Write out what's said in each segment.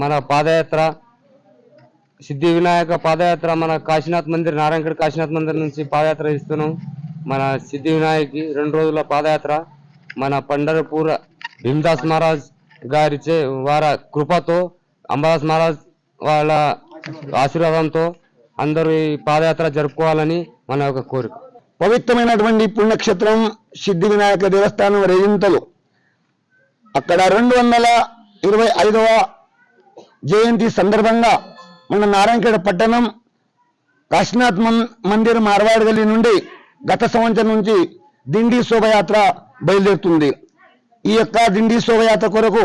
మన పాదయాత్ర సిద్ధి వినాయక పాదయాత్ర మన కాశీనాథ్ మందిర్ నారాయణగఢ్ కాశీనాథ్ మందిర్ నుంచి పాదయాత్ర ఇస్తున్నాం మన సిద్ధి వినాయక్కి రెండు రోజుల పాదయాత్ర మన పండరపూర్ భీమదాస్ మహారాజ్ గారిచే వారి కృపతో అంబాదాస్ మహారాజ్ వాళ్ళ ఆశీర్వాదంతో అందరూ ఈ పాదయాత్ర జరుపుకోవాలని మన యొక్క కోరిక. పవిత్రమైనటువంటి పుణ్యక్షేత్రం సిద్ధి వినాయక దేవస్థానం రేయింతలు అక్కడ రెండు వందల ఇరవై ఐదవ జయంతి సందర్భంగా మన నారాయణఖేడ్ పట్టణం కాశీనాథ్ మందిర్ మార్వాడ్ గల్లీ నుండి గత సంవత్సరం నుంచి దిండి శోభయాత్ర బయలుదేరుతుంది. ఈ యొక్క దిండి శోభయాత్ర కొరకు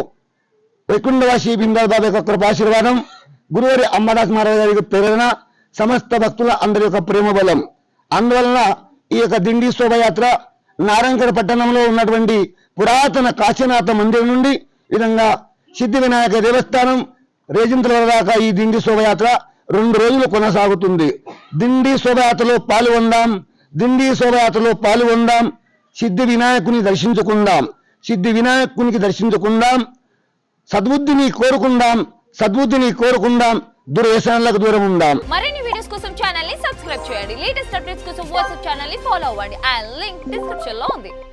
వైకుంఠవాసి బిందాల్ బాబా యొక్క కృపాశీర్వాదం గురువారి అమ్మదాస్ మహారాజ్ గారి ప్రేరణ సమస్త భక్తుల అందరి యొక్క ప్రేమ బలం. అందువలన ఈ యొక్క దిండి శోభయాత్ర నారాయణగఢ పట్టణంలో ఉన్నటువంటి పురాతన కాశీనాథ మందిరం నుండి ఈ విధంగా సిద్ధి వినాయక దేవస్థానం రేజింతల దాకా ఈ దిండి శోభయాత్ర రెండు రోజులు కొనసాగుతుంది. దిండి శోభయాత్రలో పాల్గొందాం దిండి శోభయాత్రలో పాల్గొందాం సిద్ధి వినాయకుని దర్శించుకుందాం సిద్ధి వినాయకునికి దర్శించుకుందాం సద్బుద్ధిని కోరుకుందాం సద్బుద్ధిని కోరుకుందాం దుర్వ్యసనాలకు దూరం ఉందాం మరిన్ని వీడియోస్ కోసం ఛానల్ని సబ్స్క్రైబ్ చేయండి. లేటెస్ట్ అప్డేట్స్ కోసం వాట్సాప్ ఛానల్ని ఫాలో అవ్వండి. ఆ లింక్ డిస్క్రిప్షన్లో ఉంది.